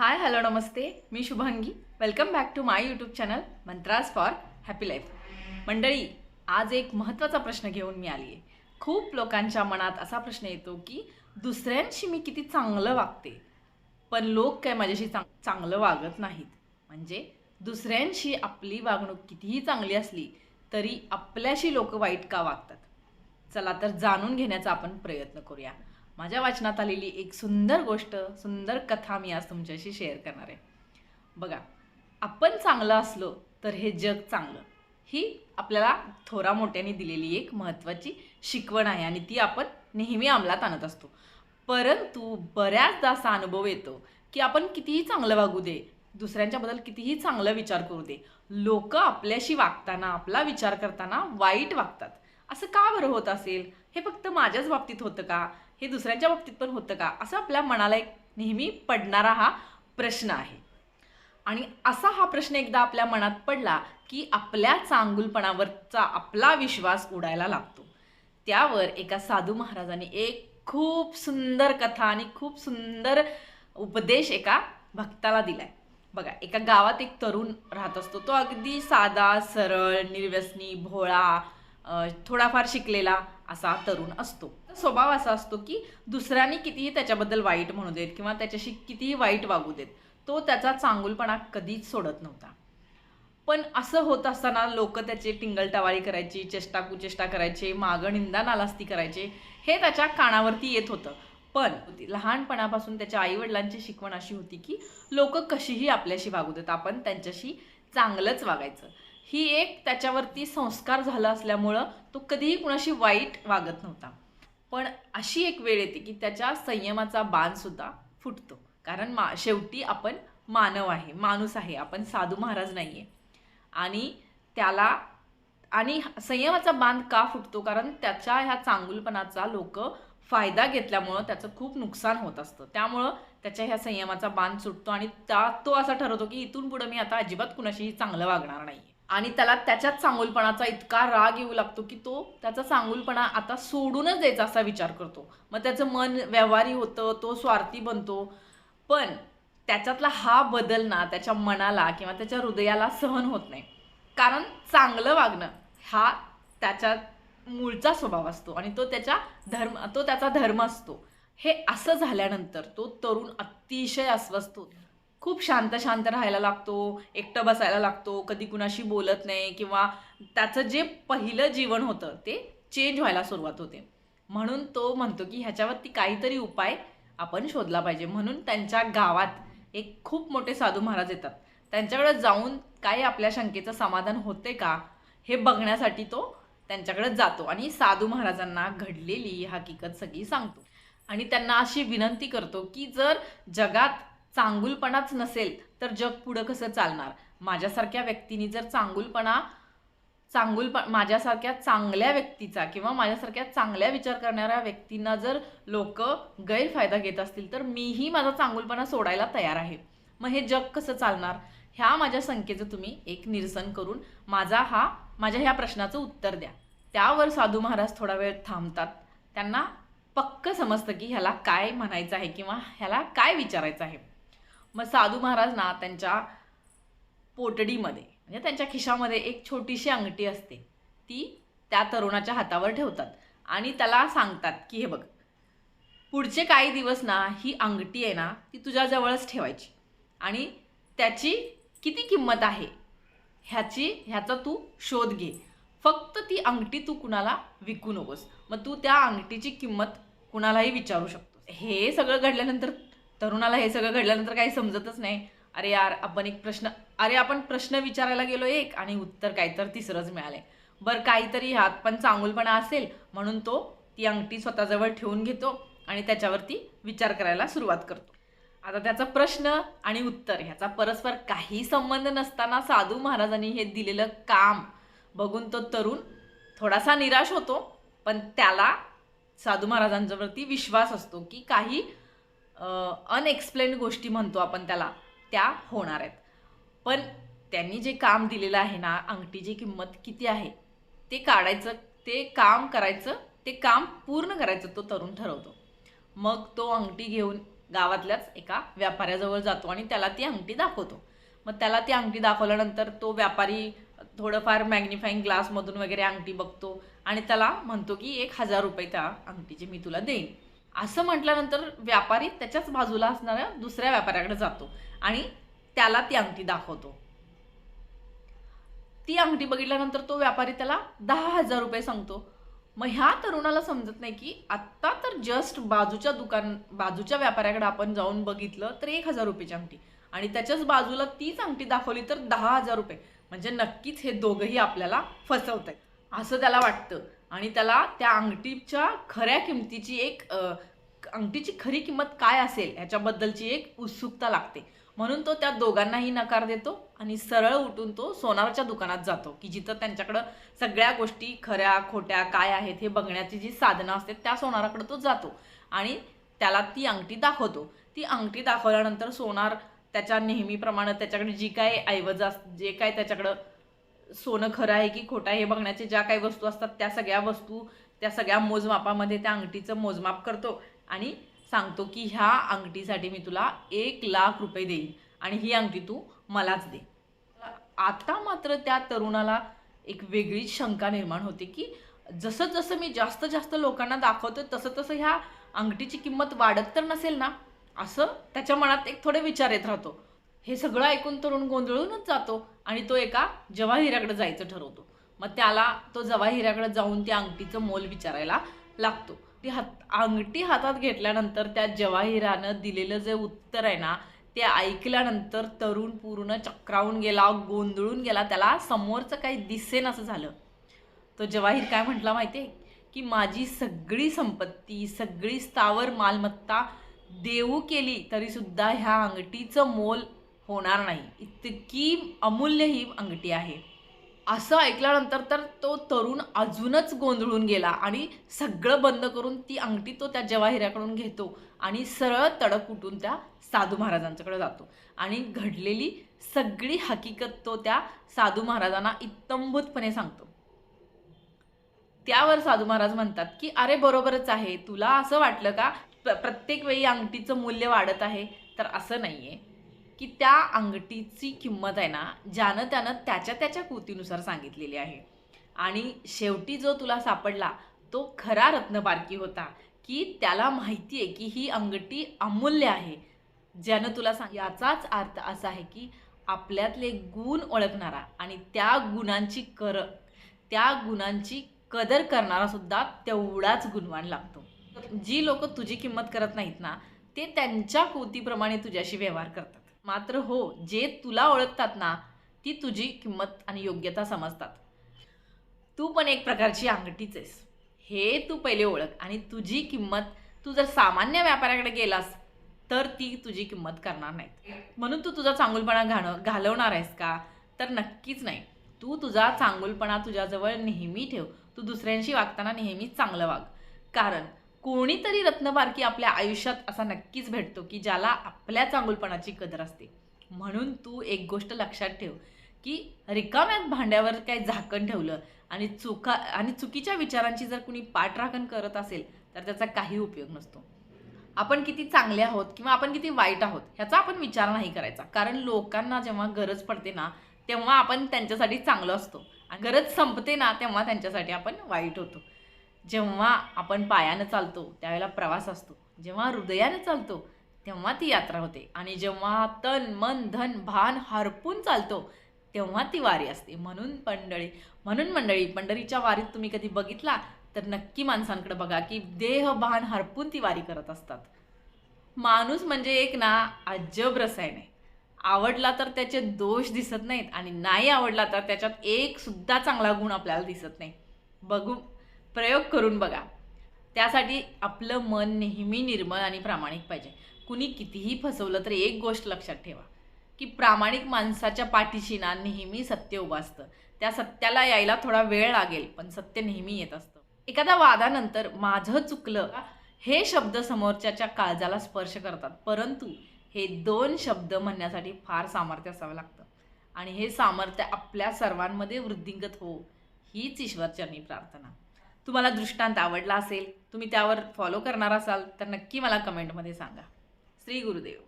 हाय hello नमस्ते. मी Shubhangi. Welcome back to my YouTube channel mantras for happy life मंडळी आज एक महत्त्वाचा प्रश्न घेऊन मी आली आहे खूप लोकांच्या मनात असा प्रश्न येतो की दुसऱ्यांशी मी किती चांगलं वागते? पण लोक काय माझ्याशी चांग चांगलं वागत नाहीत. म्हणजे दुसऱ्यांशी आपली वागणूक कितीही चांगली असली तरी आपल्याशी लोक वाईट का वागतात? चला तर जाणून घेण्याचा आपण प्रयत्न करूया. माझ्या वाचनात आलेली एक सुंदर गोष्ट सुंदर कथा मी आज तुमच्याशी शेअर करणार आहे. बघा आपण चांगलं असलो तर हे जग चांगलं. ही आपल्याला थोरा मोठ्याने दिलेली एक महत्त्वाची शिकवण आहे आणि ती आपण नेहमी अंमलात आणत असतो. परंतु बऱ्याचदा असा अनुभव येतो की आपण कितीही चांगलं वागू दे दुसऱ्यांच्याबद्दल कितीही चांगलं विचार करू दे लोक आपल्याशी वागताना आपला विचार करताना वाईट वागतात. असं का बरं होत असेल? हे फक्त माझ्याच बाबतीत होतं का? हे दुसऱ्यांच्या बाबतीत पण होतं का? असं आपल्या मनाला एक नेहमी पडणारा हा प्रश्न आहे. आणि असा हा प्रश्न एकदा आपल्या मनात पडला की आपल्या चांगुलपणावरचा आपला विश्वास उडायला लागतो. त्यावर एका साधू महाराजांनी एक खूप सुंदर कथा आणि खूप सुंदर उपदेश एका भक्ताला दिलाय. बघा एका गावात एक तरुण राहत असतो. तो अगदी साधा सरळ निर्व्यसनी भोळा थोडाफार शिकलेला असा तरुण असतो. स्वभाव असा असतो की दुसऱ्यांनी कितीही त्याच्याबद्दल वाईट म्हणू देत किंवा त्याच्याशी कितीही वाईट वागू देत तो त्याचा चांगुलपणा कधीच सोडत नव्हता. पण असं होत असताना लोक त्याचे टिंगलटावाळी करायची चेष्टा कुचेष्टा करायचे मागं निंदा नालास्ती करायचे हे त्याच्या कानावरती येत होतं. पण लहानपणापासून त्याच्या आईवडिलांची शिकवण अशी होती की लोक कशीही आपल्याशी वागू देत आपण त्यांच्याशी चांगलंच वागायचं. ही एक त्याच्यावरती संस्कार झाला असल्यामुळं तो कधीही कुणाशी वाईट वागत नव्हता. पण अशी एक वेळ येते की त्याच्या संयमाचा बाणसुद्धा फुटतो. कारण मा शेवटी आपण मानव आहे माणूस आहे आपण साधू महाराज नाही आहे आणि त्याला आणि संयमाचा बांध का फुटतो? कारण त्याच्या ह्या चांगुलपणाचा लोक फायदा घेतल्यामुळं त्याचं खूप नुकसान होत असतं. त्यामुळं त्याच्या ह्या संयमाचा बांध सुटतो आणि त्या तो असा ठरवतो की इथून पुढं मी आता अजिबात कुणाशीही चांगलं वागणार नाही आणि त्याला त्याच्यात चांगुलपणाचा इतका राग येऊ लागतो की तो त्याचा चांगुलपणा आता सोडूनच द्यायचा असा विचार करतो. मग त्याचं मन व्यवहारी होतं तो स्वार्थी बनतो. पण त्याच्यातला हा बदल ना त्याच्या मनाला किंवा त्याच्या हृदयाला सहन होत नाही. कारण चांगलं वागणं हा त्याच्या मूळचा स्वभाव असतो आणि तो त्याच्या धर्म तो त्याचा धर्म असतो. हे असं झाल्यानंतर तो तरुण अतिशय अस्वस्थ होतो. खूप शांत शांत राहायला लागतो एकटं बसायला लागतो कधी कुणाशी बोलत नाही किंवा त्याचं जे पहिलं जीवन होतं ते चेंज व्हायला सुरुवात होते. म्हणून तो म्हणतो की ह्याच्यावरती काहीतरी उपाय आपण शोधला पाहिजे. म्हणून त्यांच्या गावात एक खूप मोठे साधू महाराज येतात. त्यांच्याकडे जाऊन काय आपल्या शंकेचं समाधान होते का हे बघण्यासाठी तो त्यांच्याकडे जातो आणि साधू महाराजांना घडलेली हकीकत सगळी सांगतो. आणि त्यांना अशी विनंती करतो की जर जगात चांगुलपणाच नसेल तर जग पुढं कसं चालणार? माझ्यासारख्या व्यक्तीने जर चांगुलपणा चांगुलपण माझ्यासारख्या चांगल्या व्यक्तीचा किंवा माझ्यासारख्या चांगल्या विचार करणाऱ्या व्यक्तींना जर लोक गैरफायदा घेत असतील तर मीही माझा चांगुलपणा सोडायला तयार आहे. मग हे जग कसं चालणार? ह्या माझ्या संख्येचं तुम्ही एक निरसन करून माझा हा माझ्या ह्या प्रश्नाचं उत्तर द्या. त्यावर साधू महाराज थोडा वेळ थांबतात. त्यांना पक्क समजतं की ह्याला काय म्हणायचं आहे किंवा ह्याला काय विचारायचं आहे. मग साधू महाराज ना त्यांच्या पोटडीमध्ये म्हणजे त्यांच्या खिशामध्ये एक छोटीशी अंगठी असते. ती त्या तरुणाच्या हातावर ठेवतात आणि त्याला सांगतात की हे बघ पुढचे काही दिवस ना ही अंगठी आहे ना ती तुझ्याजवळच ठेवायची. आणि त्याची किती किंमत आहे? ह्याची ह्याचा तू शोध घे. फक्त ती अंगठी तू कुणाला विकू नकोस. मग तू त्या अंगठीची किंमत कुणालाही विचारू शकतो हे सगळं घडल्यानंतर तरुणाला हे सगळं घडल्यानंतर काही समजतच नाही. अरे यार आपण एक प्रश्न अरे आपण प्रश्न विचारायला गेलो एक आणि उत्तर काय तर तिसरंच मिळालंय. बरं काहीतरी ह्यात पण चांगुलपणा असेल म्हणून तो ती अंगठी स्वतःजवळ ठेवून घेतो आणि त्याच्यावरती विचार करायला सुरुवात करतो. आता त्याचा प्रश्न आणि उत्तर ह्याचा परस्पर काही संबंध नसताना साधू महाराजांनी हे दिलेलं काम बघून तो तरुण थोडासा निराश होतो पण त्याला साधू महाराजांच्यावरती विश्वास असतो की काही अनएक्सप्लेन गोष्टी म्हणतो आपण त्याला त्या होणार आहेत. पण त्यांनी जे काम दिलेलं आहे ना अंगठीची किंमत किती आहे ते काढायचं ते काम करायचं ते काम पूर्ण करायचं तो तरुण ठरवतो. मग तो अंगठी घेऊन गावातल्याच एका व्यापाऱ्याजवळ जातो आणि त्याला ती अंगठी दाखवतो. मग त्याला ती अंगठी दाखवल्यानंतर तो व्यापारी थोडंफार मॅग्निफाईंग ग्लासमधून वगैरे अंगठी बघतो आणि त्याला म्हणतो की एक हजार रुपये त्या अंगठीचे मी तुला देईन. असं म्हटल्यानंतर व्यापारी त्याच्याच बाजूला असणाऱ्या दुसऱ्या व्यापाऱ्याकडे जातो आणि त्याला ती अंगठी दाखवतो. ती अंगठी बघितल्यानंतर तो व्यापारी त्याला दहा हजार रुपये सांगतो. मग ह्या तरुणाला समजत नाही की आत्ता तर जस्ट बाजूच्या दुकान बाजूच्या व्यापाऱ्याकडे आपण जाऊन बघितलं तर एक हजार रुपयाची अंगठी आणि त्याच्याच बाजूला तीच अंगठी दाखवली तर दहा हजार रुपये. म्हणजे नक्कीच हे दोघंही आपल्याला फसवत आहेत असं त्याला वाटतं. आणि त्याला त्या अंगठीच्या खऱ्या किमतीची एक अंगठीची खरी किंमत काय असेल ह्याच्याबद्दलची एक उत्सुकता लागते. म्हणून तो त्या दोघांनाही नकार देतो आणि सरळ उठून तो सोनारच्या दुकानात जातो की जिथं त्यांच्याकडं सगळ्या गोष्टी खऱ्या खोट्या काय आहेत हे बघण्याची जी साधनं असतात त्या सोनाराकडे तो जातो. आणि त्याला ती अंगठी दाखवतो. ती अंगठी दाखवल्यानंतर सोनार त्याच्या नेहमीप्रमाणे त्याच्याकडे जी काय ऐवज अस जे काय त्याच्याकडं सोनं खरं आहे की खोटं आहे हे बघण्याचे ज्या काही वस्तू असतात त्या सगळ्या वस्तू त्या सगळ्या मोजमापामध्ये त्या अंगठीचं मोजमाप करतो आणि सांगतो की ह्या अंगठीसाठी मी तुला एक लाख रुपये देईन आणि ही अंगठी तू मलाच दे. आता मात्र त्या तरुणाला एक वेगळीच शंका निर्माण होते की जसं जसं मी जास्त जास्त लोकांना दाखवतो तसं तसं ह्या अंगठीची किंमत वाढत तर नसेल ना? असं त्याच्या मनात एक थोडे विचार येत राहतो. हे सगळं ऐकून तरुण गोंधळूनच जातो आणि तो एका जवाहिराकडे जायचं ठरवतो. मग त्याला तो जवाहिराकडे जाऊन त्या अंगठीचं मोल विचारायला लागतो. ती हात अंगठी हातात घेतल्यानंतर त्या जवाहिरानं दिलेलं जे उत्तर आहे ना ते ऐकल्यानंतर तरुण पूर्ण चक्रावून गेला गोंधळून गेला त्याला समोरचं काही दिसेन असं झालं. तो जवाहीर काय म्हटला माहिती आहे की माझी सगळी संपत्ती सगळी स्थावर मालमत्ता देऊ केली तरीसुद्धा ह्या अंगठीचं मोल होणार नाही. इतकी अमूल्य ही अंगठी आहे. असं ऐकल्यानंतर तर तो तरुण अजूनच गोंधळून गेला आणि सगळं बंद करून ती अंगठी तो त्या जवाहिऱ्याकडून घेतो आणि सरळ तडक उठून त्या साधू महाराजांच्याकडे जातो. आणि घडलेली सगळी हकीकत तो त्या साधू महाराजांना इत्तंभूतपणे सांगतो. त्यावर साधू महाराज म्हणतात की अरे बरोबरच आहे. तुला असं वाटलं का? प्रत्येक वेळी अंगठीचं मूल्य वाढत आहे. तर असं नाही आहे की त्या अंगठीची किंमत आहे ना ज्यानं त्यानं त्याच्या त्याच्या कृतीनुसार सांगितलेली आहे. आणि शेवटी जो तुला सापडला तो खरा रत्नपारखी होता की त्याला माहिती आहे की ही अंगठी अमूल्य आहे. ज्यानं तुला सांग याचाच अर्थ असा आहे की आपल्यातले गुण ओळखणारा आणि त्या गुणांची कर त्या गुणांची कदर करणारा सुद्धा तेवढाच गुणवान लागतो. जी लोक तुझी किंमत करत नाहीत ना ते त्यांच्या कृतीप्रमाणे तुझ्याशी व्यवहार करतात. मात्र हो जे तुला ओळखतात ना ती तुझी किंमत आणि योग्यता समजतात. तू पण एक प्रकारची अंगठीच आहेस. हे तू पहिले ओळख आणि तुझी किंमत तू जर सामान्य व्यापाऱ्याकडे गेलास तर ती तुझी किंमत करणार नाहीत. म्हणून तू तुझा चांगुलपणा घाण घालवणार आहेस का? तर नक्कीच नाही. तू तुझा चांगुलपणा तुझ्याजवळ नेहमी ठेव. तू दुसऱ्यांशी वागताना नेहमीच चांगलं वाग. कारण कोणीतरी रत्नबारकी आपल्या आयुष्यात असा नक्कीच भेटतो की ज्याला आपल्या चांगुलपणाची कदर असते. म्हणून तू एक गोष्ट लक्षात ठेव की रिकाम्यात भांड्यावर काय झाकण ठेवलं आणि चुका आणि चुकीच्या विचारांची जर कुणी पाठराखण करत असेल तर त्याचा काही उपयोग नसतो. आपण किती चांगले आहोत किंवा आपण किती वाईट आहोत ह्याचा आपण विचार नाही करायचा. कारण लोकांना जेव्हा गरज पडते ना तेव्हा आपण त्यांच्यासाठी चांगलं असतो. आणि गरज संपते ना तेव्हा त्यांच्यासाठी आपण वाईट होतो. जेव्हा आपण पायानं चालतो त्यावेळेला प्रवास असतो. जेव्हा हृदयानं चालतो तेव्हा ती यात्रा होते. आणि जेव्हा तन मन धन भान हरपून चालतो तेव्हा ती वारी असते. म्हणून मंडळी म्हणून मंडळी पंढरीच्या वारीत तुम्ही कधी बघितला? तर नक्की माणसांकडे बघा की देह भान हरपून ती वारी करत असतात. माणूस म्हणजे एक ना अजब रसायन आहे. आवडला तर त्याचे दोष दिसत नाहीत आणि नाही आवडला तर त्याच्यात एक सुद्धा चांगला गुण आपल्याला दिसत नाही. बघू प्रयोग करून बघा. त्यासाठी आपलं मन नेहमी निर्मळ आणि प्रामाणिक पाहिजे. कुणी कितीही फसवलं तर एक गोष्ट लक्षात ठेवा की प्रामाणिक माणसाच्या पाठीशी ना नेहमी सत्य उभं असतं. त्या सत्याला यायला थोडा वेळ लागेल पण सत्य नेहमी येत असतं. एखाद्या वादानंतर माझं चुकलं हे शब्द समोरच्याच्या काळजाला स्पर्श करतात. परंतु हे दोन शब्द म्हणण्यासाठी फार सामर्थ्य असावं लागतं. आणि हे सामर्थ्य आपल्या सर्वांमध्ये वृद्धिंगत हो हीच ईश्वरचरणी प्रार्थना. तुम्हाला दृष्टांत आवडला असेल तुम्ही त्यावर फॉलो करणार असाल तर नक्की मला कमेंटमध्ये सांगा. श्री गुरुदेव.